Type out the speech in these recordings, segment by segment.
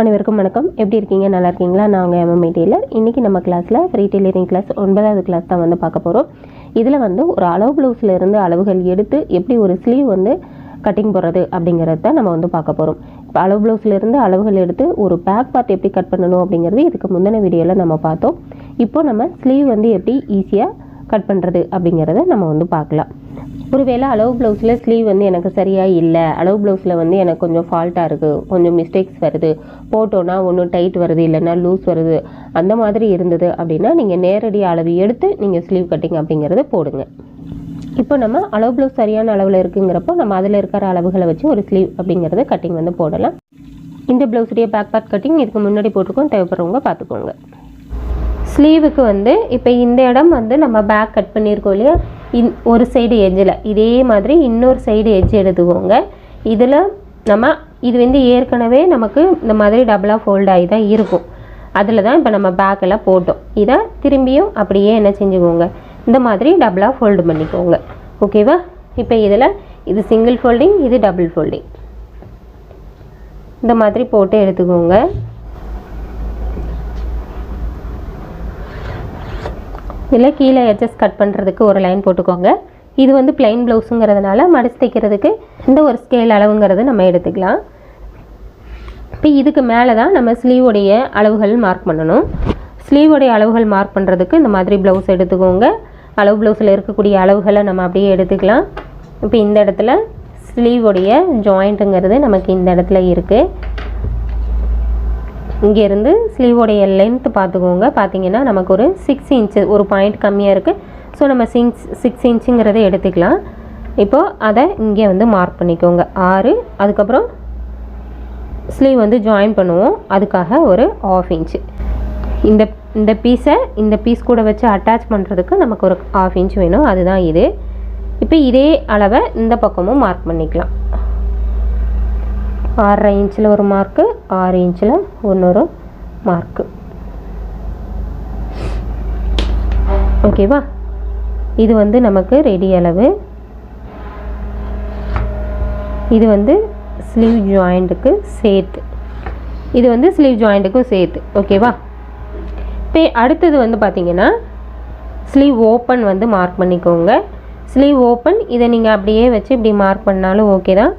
அனைவருக்கும் வணக்கம். எப்படி இருக்கீங்க? நல்லா இருக்கீங்களா? நான் உங்கள் எம்எம்ஐ டெய்லர் இன்றைக்கி நம்ம கிளாஸில் ஃப்ரீ டெய்லரிங் கிளாஸ் ஒன்பதாவது கிளாஸ் தான் வந்து பார்க்க போகிறோம் இதில் வந்து ஒரு அளவு ப்ளவுஸில் இருந்து அளவுகள் எடுத்து எப்படி ஒரு ஸ்லீவ் வந்து கட்டிங் போடுறது அப்படிங்கிறத நம்ம வந்து பார்க்க போகிறோம் இப்போ அளவு ப்ளவுஸில் இருந்து அளவுகள் எடுத்து ஒரு பேக் பார்ட் எப்படி கட் பண்ணணும் அப்படிங்கிறது இதுக்கு முந்தின வீடியோவில் நம்ம பார்த்தோம். இப்போ நம்ம ஸ்லீவ் வந்து எப்படி ஈஸியாக கட் பண்ணுறது அப்படிங்கிறத நம்ம வந்து பார்க்கலாம். ஒருவேளை அளவு ப்ளவுஸில் ஸ்லீவ் வந்து எனக்கு சரியாக இல்லை. அளவு ப்ளவுஸில் வந்து எனக்கு கொஞ்சம் ஃபால்ட்டாக இருக்குது கொஞ்சம் மிஸ்டேக்ஸ் வருது. போட்டோன்னா ஒன்று டைட் வருது இல்லைன்னா லூஸ் வருது. அந்த மாதிரி இருந்தது அப்படின்னா நீங்கள் நேரடி அளவு எடுத்து நீங்கள் ஸ்லீவ் கட்டிங் அப்படிங்கிறத போடுங்க. இப்போ நம்ம அளவு ப்ளவுஸ் சரியான அளவில் இருக்குங்கிறப்போ நம்ம அதில் இருக்கிற அளவுகளை வச்சு ஒரு ஸ்லீவ் அப்படிங்கிறத கட்டிங் வந்து போடலாம். இந்த ப்ளவுஸுடைய பேக் பார்ட் கட்டிங் இதுக்கு முன்னாடி போட்டிருக்கோம். தேவைப்படுறவங்க பார்த்துக்கோங்க. ஸ்லீவுக்கு வந்து இப்போ இந்த இடம் வந்து நம்ம பேக் கட் பண்ணியிருக்கோம் இல்லையா? இன் ஒரு சைடு எஜ்ஜில் இதே மாதிரி இன்னொரு சைடு எஜ்ஜு எடுத்துக்கோங்க. இதில் நம்ம இது வந்து ஏற்கனவே நமக்கு இந்த மாதிரி டபுளாக ஃபோல்ட் ஆகி தான் இருக்கும். அதில் தான் இப்போ நம்ம பேக்கெல்லாம் போட்டோம். இதை திரும்பியும் அப்படியே என்ன செஞ்சுக்கோங்க. இந்த மாதிரி டபுளாக ஃபோல்டு பண்ணிக்கோங்க. ஓகேவா இப்போ இதில் இது சிங்கிள் ஃபோல்டிங் இது டபுள் ஃபோல்டிங் இந்த மாதிரி போட்டு எடுத்துக்கோங்க. இதில் கீழே எட்ஜஸ் கட் பண்ணுறதுக்கு ஒரு லைன் போட்டுக்கோங்க. இது வந்து பிளைன் ப்ளவுஸுங்கிறதுனால மடிச்சு தைக்கிறதுக்கு இந்த ஒரு ஸ்கேல் அளவுங்கிறது நம்ம எடுத்துக்கலாம். இப்போ இதுக்கு மேலே தான் நம்ம ஸ்லீவோடைய அளவுகள் மார்க் பண்ணணும். ஸ்லீவோடைய அளவுகள் மார்க் பண்ணுறதுக்கு இந்த மாதிரி ப்ளவுஸ் எடுத்துக்கோங்க. அளவு ப்ளவுஸில் இருக்கக்கூடிய அளவுகளை நம்ம அப்படியே எடுத்துக்கலாம். இப்போ இந்த இடத்துல ஸ்லீவோடைய ஜாயிண்ட்டுங்கிறது நமக்கு இந்த இடத்துல இருக்குது இங்கேருந்து ஸ்லீவோடைய லென்த் பார்த்துக்கோங்க. பார்த்தீங்கன்னா நமக்கு ஒரு சிக்ஸ் இன்ச்சு ஒரு பாயிண்ட் கம்மியாக இருக்குது ஸோ நம்ம சிக்ஸ் சிக்ஸ் இன்ச்சுங்கிறத எடுத்துக்கலாம். இப்போது அதை இங்கே வந்து மார்க் பண்ணிக்கோங்க. ஆறு அதுக்கப்புறம் ஸ்லீவ் வந்து ஜாயின் பண்ணுவோம். அதுக்காக ஒரு ஆஃப் இன்ச்சு இந்த இந்த பீஸை இந்த பீஸ் கூட வச்சு அட்டாச் பண்ணுறதுக்கு நமக்கு ஒரு ஆஃப் இன்ச் வேணும். அதுதான் இது. இப்போ இதே அளவை இந்த பக்கமும் மார்க் பண்ணிக்கலாம். ஆறரை இன்ச்சில் ஒரு மார்க்கு ஆறு இன்ச்சில் இன்னொரு மார்க்கு ஓகேவா இது வந்து நமக்கு ரெடி அளவு. இது வந்து ஸ்லீவ் ஜாயிண்ட்டுக்கு சேர்த்து. இது வந்து ஸ்லீவ் ஜாயிண்ட்டுக்கும் சேர்த்து. ஓகேவா இப்போ அடுத்தது வந்து பார்த்திங்கன்னா ஸ்லீவ் ஓப்பன் வந்து மார்க் பண்ணிக்கோங்க. ஸ்லீவ் ஓப்பன் இதை நீங்கள் அப்படியே வச்சு இப்படி மார்க் பண்ணாலும் ஓகே தான்.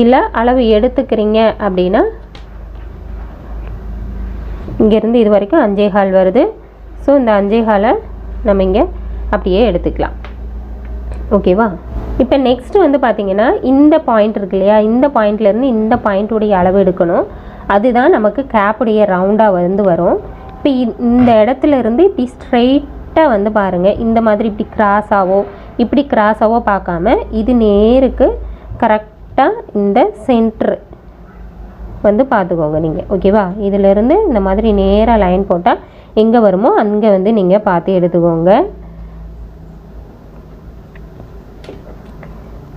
இல்லை அளவு எடுத்துக்கிறீங்க அப்படின்னா இங்கேருந்து இது வரைக்கும் அஞ்சே கால் வருது. ஸோ இந்த அஞ்சே காலை நம்ம இங்கே அப்படியே எடுத்துக்கலாம். ஓகேவா இப்போ நெக்ஸ்ட் வந்து பார்த்திங்கன்னா இந்த பாயிண்ட் இருக்கு இல்லையா? இந்த பாயிண்ட்லேருந்து இந்த பாயிண்ட்டுடைய அளவு எடுக்கணும். அதுதான் நமக்கு கேப்புடைய ரவுண்டாக வந்து வரும். இப்போ இந்த இடத்துல இருந்து இப்படி ஸ்ட்ரெயிட்டாக வந்து பாருங்கள் இந்த மாதிரி இப்படி கிராஸாவோ இப்படி கிராஸாவோ பார்க்காம இது நேருக்கு கரெக்ட் கரெக்டாக இந்த சென்ட்ரு வந்து பார்த்துக்கோங்க நீங்கள் ஓகேவா இதிலிருந்து இந்த மாதிரி நேராக லைன் போட்டால் எங்கே வருமோ அங்கே வந்து நீங்கள் பார்த்து எடுத்துக்கோங்க.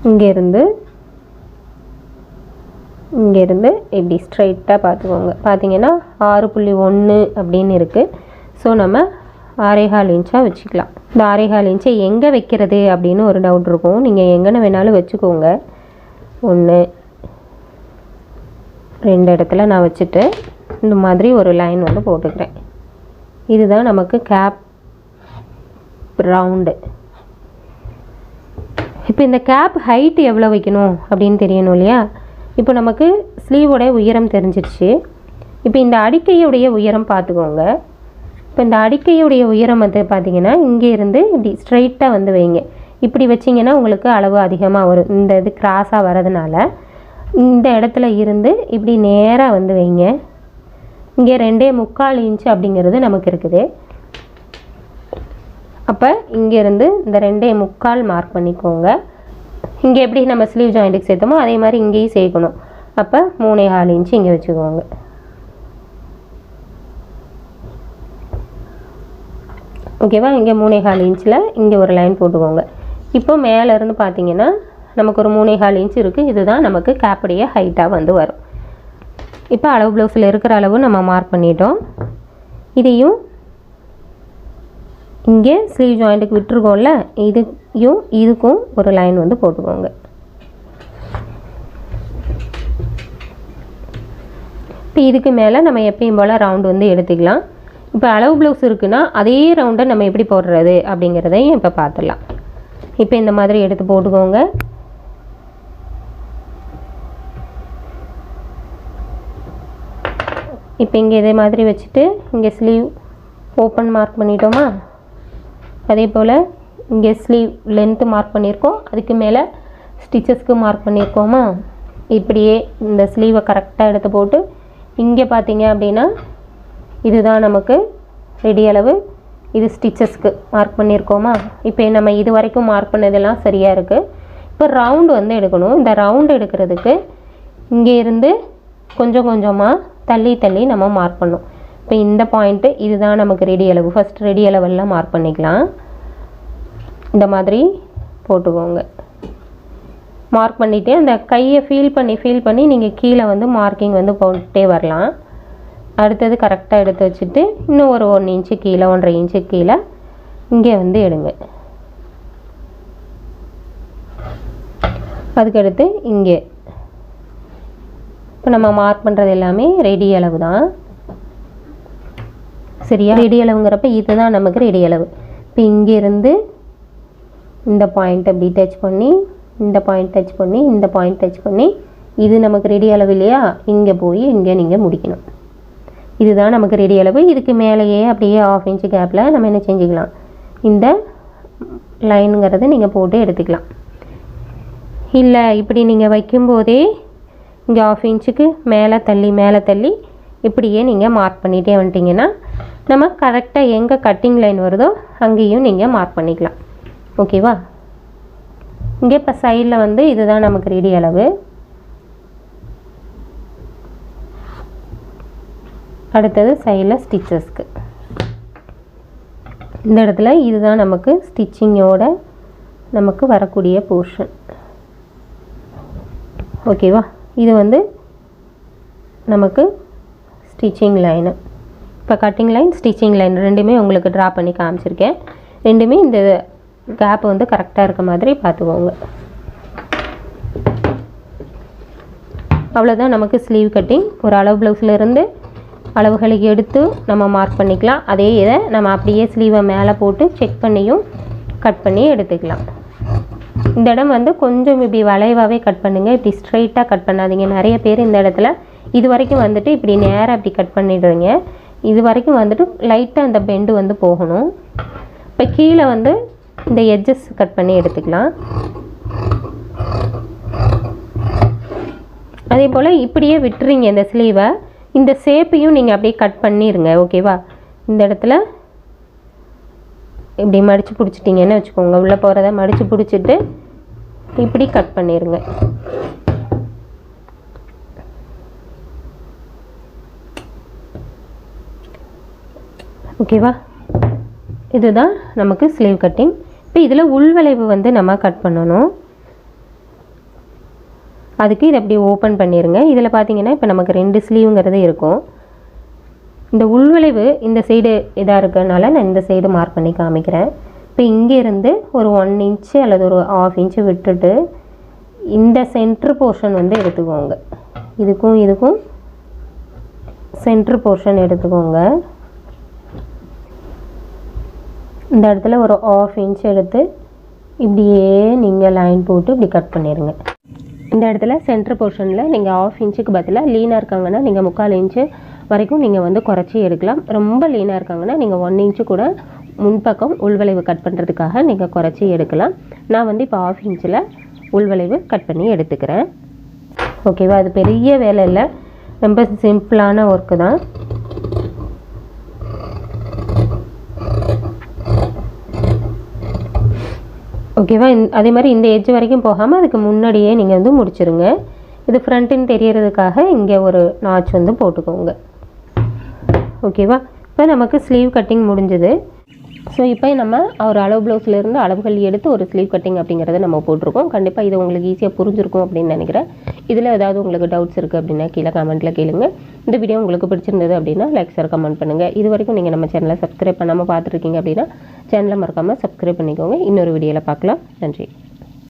இங்கேருந்து இங்கேருந்து இப்படி ஸ்ட்ரைட்டாக பார்த்துக்கோங்க. பார்த்தீங்கன்னா ஆறு புள்ளி ஒன்று அப்படின்னு இருக்குது ஸோ நம்ம ஆறேகால் இன்ச்சாக வச்சுக்கலாம். இந்த ஆறேகால் இன்ச்சை எங்கே வைக்கிறது அப்படின்னு ஒரு டவுட் இருக்கும். நீங்கள் எங்கேன்னு வேணாலும் வச்சுக்கோங்க. ஒன்று ரெண்டு இடத்துல நான் வச்சுட்டு இந்த மாதிரி ஒரு லைன் வந்து போட்டுக்கிறேன். இதுதான் நமக்கு கேப் ரவுண்டு இப்போ இந்த கேப் ஹைட் எவ்வளோ வைக்கணும் அப்படின்னு தெரியணும் இல்லையா? இப்போ நமக்கு ஸ்லீவோடைய உயரம் தெரிஞ்சிருச்சு. இப்போ இந்த அடிக்கையுடைய உயரம் பார்த்துக்கோங்க. இப்போ இந்த அடிக்கையுடைய உயரம் வந்து பார்த்திங்கன்னா இங்கே இருந்து இப்படி ஸ்ட்ரைட்டாக வந்து வைங்க. இப்படி வச்சிங்கன்னா உங்களுக்கு அளவு அதிகமாக வரும். இந்த இது கிராஸாக வரதுனால இந்த இடத்துல இருந்து இப்படி நேராக வந்து வைங்க. இங்கே ரெண்டே முக்கால் இன்ச்சு அப்படிங்கிறது நமக்கு இருக்குது. அப்போ இங்கேருந்து இந்த ரெண்டே முக்கால் மார்க் பண்ணிக்கோங்க. இங்கே எப்படி நம்ம ஸ்லீவ் ஜாயிண்ட்டுக்கு சேர்த்தோமோ அதே மாதிரி இங்கேயும் சேர்க்கணும். அப்போ மூணே கால் இன்ச்சு இங்கே வச்சுக்கோங்க. ஓகேவா இங்கே மூணே கால் இன்ச்சில் இங்கே ஒரு லைன் போட்டுக்கோங்க. இப்போ மேலேருந்து பார்த்தீங்கன்னா நமக்கு ஒரு மூணே கால் இன்ச் இருக்குது இதுதான் நமக்கு கேப்புடைய ஹைட்டாக வந்து வரும். இப்போ அளவு ப்ளவுஸில் இருக்கிற அளவு நம்ம மார்க் பண்ணிட்டோம். இதையும் இங்கே ஸ்லீவ் ஜாயிண்ட்டுக்கு விட்டுருக்கோம்ல இதையும் இதுக்கும் ஒரு லைன் வந்து போட்டுக்கோங்க. இப்போ இதுக்கு மேலே நம்ம எப்பயும் போல் ரவுண்டு வந்து எடுத்துக்கலாம். இப்போ அளவு ப்ளவுஸ் இருக்குன்னா அதே ரவுண்டை நம்ம எப்படி போடுறது அப்படிங்கிறதையும் இப்போ பார்த்துடலாம். இப்போ இந்த மாதிரி எடுத்து போட்டுக்கோங்க. இப்போ இங்கே இதே மாதிரி வச்சுட்டு இங்கே ஸ்லீவ் ஓப்பன் மார்க் பண்ணிட்டோமா? அதே போல் இங்கே ஸ்லீவ் லென்த்து மார்க் பண்ணியிருக்கோம். அதுக்கு மேலே ஸ்டிச்சஸ்க்கு மார்க் பண்ணியிருக்கோமா? இப்படியே இந்த ஸ்லீவை கரெக்டாக எடுத்து போட்டு இங்கே பார்த்தீங்க அப்படின்னா இதுதான் நமக்கு ரெடி அளவு. இது ஸ்டிச்சஸ்க்கு மார்க் பண்ணியிருக்கோமா இப்போ நம்ம இது வரைக்கும் மார்க் பண்ணதெல்லாம் சரியாக இருக்குது இப்போ ரவுண்டு வந்து எடுக்கணும். இந்த ரவுண்டு எடுக்கிறதுக்கு இங்கே இருந்து கொஞ்சம் கொஞ்சமாக தள்ளி தள்ளி நம்ம மார்க் பண்ணோம் இப்போ இந்த பாயிண்ட்டு இதுதான் நமக்கு ரெடி அளவு. ஃபஸ்ட் ரெடி அளவெல்லாம் மார்க் பண்ணிக்கலாம். இந்த மாதிரி போட்டுக்கோங்க. மார்க் பண்ணிவிட்டு அந்த கையை ஃபீல் பண்ணி ஃபீல் பண்ணி நீங்கள் கீழே வந்து மார்க்கிங் வந்து போட்டே வரலாம். அடுத்தது கரெக்டாக எடுத்து வச்சுட்டு இன்னும் ஒரு ஒன்று இன்ச்சு கீழே ஒன்றரை இன்ச்சு கீழே இங்கே வந்து எடுங்க. அதுக்கடுத்து இங்கே. இப்போ நம்ம மார்க் பண்ணுறது எல்லாமே ரெடி அளவு தான். சரியா? ரெடி அளவுங்கிறப்ப இதுதான் நமக்கு ரெடி அளவு. இப்போ இங்கேருந்து இந்த பாயிண்ட் அப்படி டச் பண்ணி இந்த பாயிண்ட் டச் பண்ணி இந்த பாயிண்ட் டச் பண்ணி இது நமக்கு ரெடி அளவு இல்லையா? இங்கே போய் இங்கே நீங்கள் முடிக்கணும். இதுதான் நமக்கு ரெடி அளவு. இதுக்கு மேலேயே அப்படியே ஆஃப் இன்ச்சு கேப்பில் நம்ம என்ன செஞ்சுக்கலாம்? இந்த லைனுங்கிறத நீங்கள் போட்டு எடுத்துக்கலாம். இல்லை இப்படி நீங்கள் வைக்கும்போதே இங்கே ஆஃப் இன்ச்சுக்கு மேலே தள்ளி மேலே தள்ளி இப்படியே நீங்கள் மார்க் பண்ணிகிட்டே வந்துட்டிங்கன்னா நம்ம கரெக்டாக எங்கே கட்டிங் லைன் வருதோ அங்கேயும் நீங்கள் மார்க் பண்ணிக்கலாம். ஓகேவா இங்கே இப்போ சைடில் வந்து இதுதான் நமக்கு ரெடி அளவு. அடுத்தது சைடில் ஸ்டிச்சஸ்க்கு இந்த இடத்துல இதுதான் நமக்கு ஸ்டிச்சிங்கோட நமக்கு வரக்கூடிய போர்ஷன் ஓகேவா இது வந்து நமக்கு ஸ்டிச்சிங் லைனு இப்போ கட்டிங் லைன் ஸ்டிச்சிங் லைன் ரெண்டுமே உங்களுக்கு ட்ரா பண்ணி காமிச்சிருக்கேன். ரெண்டுமே இந்த கேப் வந்து கரெக்டாக இருக்க மாதிரி பார்த்துக்கோங்க. அவ்வளோதான் நமக்கு ஸ்லீவ் கட்டிங் ஒரு அளவு ப்ளவுஸில் இருந்து அளவுகளை எடுத்து நம்ம மார்க் பண்ணிக்கலாம். அதே இதை நம்ம அப்படியே ஸ்லீவை மேலே போட்டு செக் பண்ணியும் கட் பண்ணி எடுத்துக்கலாம். இந்த இடம் வந்து கொஞ்சம் இப்படி வளைவாகவே கட் பண்ணுங்கள் இப்படி ஸ்ட்ரைட்டாக கட் பண்ணாதீங்க. நிறைய பேர் இந்த இடத்துல இது வரைக்கும் வந்துட்டு இப்படி நேராக இப்படி கட் பண்ணிடுறீங்க. இது வரைக்கும் வந்துட்டு லைட்டாக அந்த பெண்டு வந்து போகணும். இப்போ கீழே வந்து இந்த எட்ஜஸ் கட் பண்ணி எடுத்துக்கலாம். அதே போல் இப்படியே விட்டுறீங்க இந்த ஸ்லீவை இந்த ஷேப்பையும் நீங்கள் அப்படியே கட் பண்ணிடுங்க ஓகேவா இந்த இடத்துல இப்படி மடித்து பிடிச்சிட்டிங்கன்னு வச்சுக்கோங்க. உள்ளே போகிறத மடித்து பிடிச்சிட்டு இப்படி கட் பண்ணிடுங்க ஓகேவா இதுதான் நமக்கு ஸ்லீவ் கட்டிங் இப்போ இதில் உள்வளைவு வந்து நம்ம கட் பண்ணணும். அதுக்கு இதை அப்படி ஓப்பன் பண்ணிடுங்க இதில் பார்த்தீங்கன்னா இப்போ நமக்கு ரெண்டு ஸ்லீவுங்கிறது இருக்கும். இந்த உள்விளைவு இந்த சைடு இதாக இருக்கிறதுனால நான் இந்த சைடு மார்க் பண்ணி காமிக்கிறேன். இப்போ இங்கேருந்து ஒரு ஒன் இன்ச்சு அல்லது ஒரு ஆஃப் இன்ச்சு விட்டுட்டு இந்த சென்ட்ரு போர்ஷன் வந்து எடுத்துக்கோங்க. இதுக்கும் இதுக்கும் சென்ட்ரு போர்ஷன் எடுத்துக்கோங்க. இந்த இடத்துல ஒரு ஆஃப் இன்ச் எடுத்து இப்படியே நீங்கள் லைன் போட்டு இப்படி கட் பண்ணிடுங்க இந்த இடத்துல சென்ட்ரு போர்ஷனில் நீங்கள் ஆஃப் இன்ச்சுக்கு பதிலாக லீனாக இருக்காங்கன்னா நீங்கள் முக்கால் இன்ச்சு வரைக்கும் நீங்கள் வந்து குறைச்சி எடுக்கலாம். ரொம்ப லீனாக இருக்காங்கன்னா நீங்கள் ஒன் இன்ச்சு கூட முன்பக்கம் உள்வளைவு கட் பண்ணுறதுக்காக நீங்கள் குறைச்சி எடுக்கலாம். நான் வந்து இப்போ ஆஃப் இன்ச்சில் உள்வளைவு கட் பண்ணி எடுத்துக்கிறேன். ஓகேவா அது பெரிய வேலை இல்லை. ரொம்ப சிம்பிளான ஒர்க்கு தான். ஓகேவா? இந் அதே மாதிரி இந்த எஜ் வரைக்கும் போகாமல் அதுக்கு முன்னாடியே நீங்கள் வந்து முடிச்சுருங்க. இது ஃப்ரண்ட்டுன்னு தெரியறதுக்காக இங்கே ஒரு நாச் வந்து போட்டுக்கோங்க. ஓகேவா? இப்போ நமக்கு ஸ்லீவ் கட்டிங் முடிஞ்சது. ஸோ இப்போ நம்ம ஒரு அளவு ப்ளவுஸ்லேருந்து அளவுகள் எடுத்து ஒரு ஸ்லீவ் கட்டிங் அப்படிங்கிறத நம்ம போட்டிருக்கோம். கண்டிப்பாக இது உங்களுக்கு ஈஸியாக புரிஞ்சிருக்கும் அப்படின்னு நினைக்கிறேன். இதில் ஏதாவது உங்களுக்கு டவுட்ஸ் இருக்குது அப்படின்னா கீழே கமெண்ட்டில் கேளுங்க. இந்த வீடியோ உங்களுக்கு பிடிச்சிருந்தது அப்படின்னா லைக் சார் கமெண்ட் பண்ணுங்கள் இது வரைக்கும் நீங்கள் நம்ம சேனலை சப்ஸ்கிரைப் பண்ணாமல் பார்த்துருக்கீங்க அப்படின்னா சேனலை மறக்காமல் சப்ஸ்கிரைப் பண்ணிக்கோங்க. இன்னொரு வீடியோவில் பார்க்கலாம். நன்றி.